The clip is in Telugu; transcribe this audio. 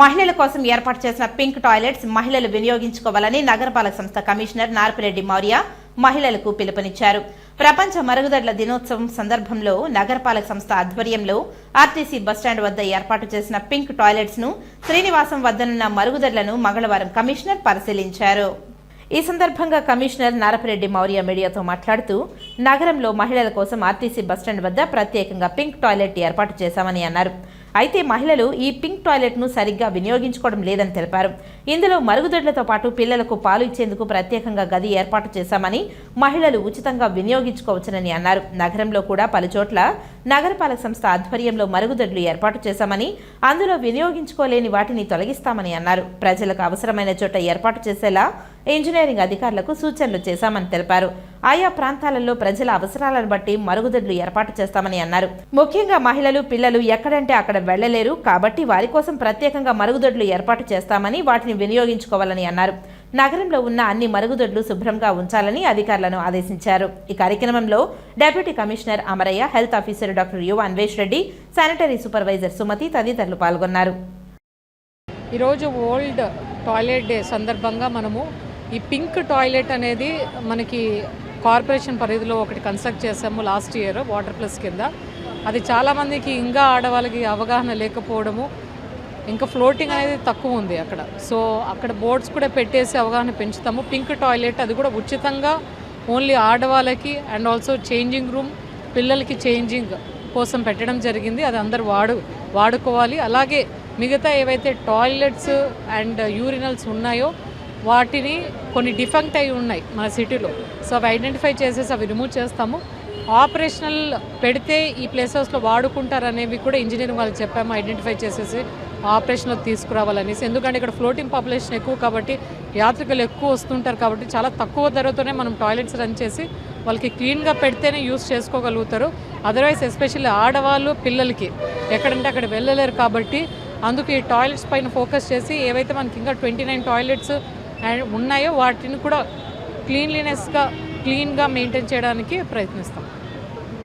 మహిళల కోసం ఏర్పాటు చేసిన పింక్ టాయిలెట్స్ మహిళలు వినియోగించుకోవాలని నగరపాలక సంస్థ కమిషనర్ నార్పిరెడ్డి మౌర్య మహిళలకు పిలుపునిచ్చారు. ప్రపంచ మరుగుదొడ్ల దినోత్సవం సందర్భంలో నగరపాలక సంస్థ ఆధ్వర్యంలో ఆర్టీసీ బస్టాండ్ వద్ద ఏర్పాటు చేసిన పింక్ టాయిలెట్స్ను శ్రీనివాసం వద్దనున్న మరుగుదొడ్లను మంగళవారం కమిషనర్ పరిశీలించారు. ఈ సందర్భంగా కమిషనర్ నారపరెడ్డి మౌర్య మీడియాతో మాట్లాడుతూ నగరంలో మహిళల కోసం ఆర్టీసీ బస్టాండ్ వద్ద ప్రత్యేకంగా పింక్ టాయిలెట్ ఏర్పాటు చేశామని అన్నారు. అయితే మహిళలు ఈ పింక్ టాయిలెట్ను సరిగ్గా వినియోగించుకోవడం లేదని తెలిపారు. ఇందులో మరుగుదొడ్లతో పాటు పిల్లలకు పాలు ఇచ్చేందుకు ప్రత్యేకంగా గది ఏర్పాటు చేశామని మహిళలు ఉచితంగా వినియోగించుకోవచ్చునని అన్నారు. నగరంలో కూడా పలుచోట్ల నగరపాలక సంస్థ ఆధ్వర్యంలో మరుగుదొడ్లు ఏర్పాటు చేశామని అందులో వినియోగించుకోలేని వాటిని తొలగిస్తామని అన్నారు. ప్రజలకు అవసరమైన చోట ఏర్పాటు చేసేలా ఇంజనీరింగ్ అధికారులకు సూచనలు చేశామని తెలిపారు. ఆయా ప్రాంతాలలో ప్రజల అవసరాలను బట్టి మరుగుదొడ్లు ఏర్పాటు చేస్తామని అన్నారు. ముఖ్యంగా మహిళలు పిల్లలు ఎక్కడంటే అక్కడ వెళ్ళలేరు కాబట్టి వారి కోసం ప్రత్యేకంగా మరుగుదొడ్లు ఏర్పాటు చేస్తామని వాటిని వినియోగించుకోవాలని అన్నారు. నగరంలో ఉన్న అన్ని మరుగుదొడ్లు శుభ్రంగా ఉంచాలని అధికారులను ఆదేశించారు. ఈ కార్యక్రమంలో deputy commissioner Amarayya health officer doctor Yuva Anvesh Reddy sanitary supervisor Sumathi తదితరులు పాల్గొన్నారు. ఈరోజు వరల్డ్ టాయిలెట్ డే సందర్భంగా మనము ఈ పింక్ టాయిలెట్ అనేది మనకి కార్పొరేషన్ పరిధిలో ఒకటి కన్స్ట్రక్ట్ చేసాము లాస్ట్ ఇయర్ వాటర్ ప్లస్ కింద. అది చాలామందికి ఇంకా ఆడవాళ్ళకి అవగాహన లేకపోవడము ఇంకా ఫ్లోటింగ్ అనేది తక్కువ ఉంది అక్కడ. సో అక్కడ బోర్డ్స్ కూడా పెట్టేసి అవగాహన పెంచుతాము. పింక్ టాయిలెట్ అది కూడా ఉచితంగా ఓన్లీ ఆడవాళ్ళకి అండ్ ఆల్సో చేంజింగ్ రూమ్ పిల్లలకి చేంజింగ్ కోసం పెట్టడం జరిగింది. అది అందరు వాడు వాడుకోవాలి. అలాగే మిగతా ఏవైతే టాయిలెట్స్ అండ్ యూరినల్స్ ఉన్నాయో వాటిని కొన్ని డిఫెక్ట్ అయి ఉన్నాయి మన సిటీలో. సో అవి ఐడెంటిఫై చేసేసి అవి రిమూవ్ చేస్తాము. ఆపరేషనల్ పెడితే ఈ ప్లేసెస్లో వాడుకుంటారనేవి కూడా ఇంజనీరింగ్ వాళ్ళు చెప్పాము ఐడెంటిఫై చేసేసి ఆపరేషన్లో తీసుకురావాలనేసి. ఎందుకంటే ఇక్కడ ఫ్లోటింగ్ పాపులేషన్ ఎక్కువ కాబట్టి యాత్రికులు ఎక్కువ వస్తుంటారు కాబట్టి చాలా తక్కువ ధరతోనే మనం టాయిలెట్స్ రన్ చేసి వాళ్ళకి క్లీన్గా పెడితేనే యూస్ చేసుకోగలుగుతారు. అదర్వైజ్ ఎస్పెషల్లీ ఆడవాళ్ళు పిల్లలకి ఎక్కడంటే అక్కడ వెళ్ళలేరు కాబట్టి అందుకు ఈ టాయిలెట్స్ పైన ఫోకస్ చేసి ఏవైతే మనకి ఇంకా ట్వంటీ నైన్ టాయిలెట్స్ అండ్ ఉన్నాయో వాటిని కూడా క్లీన్లీనెస్గా క్లీన్గా మెయింటైన్ చేయడానికి ప్రయత్నిస్తాం.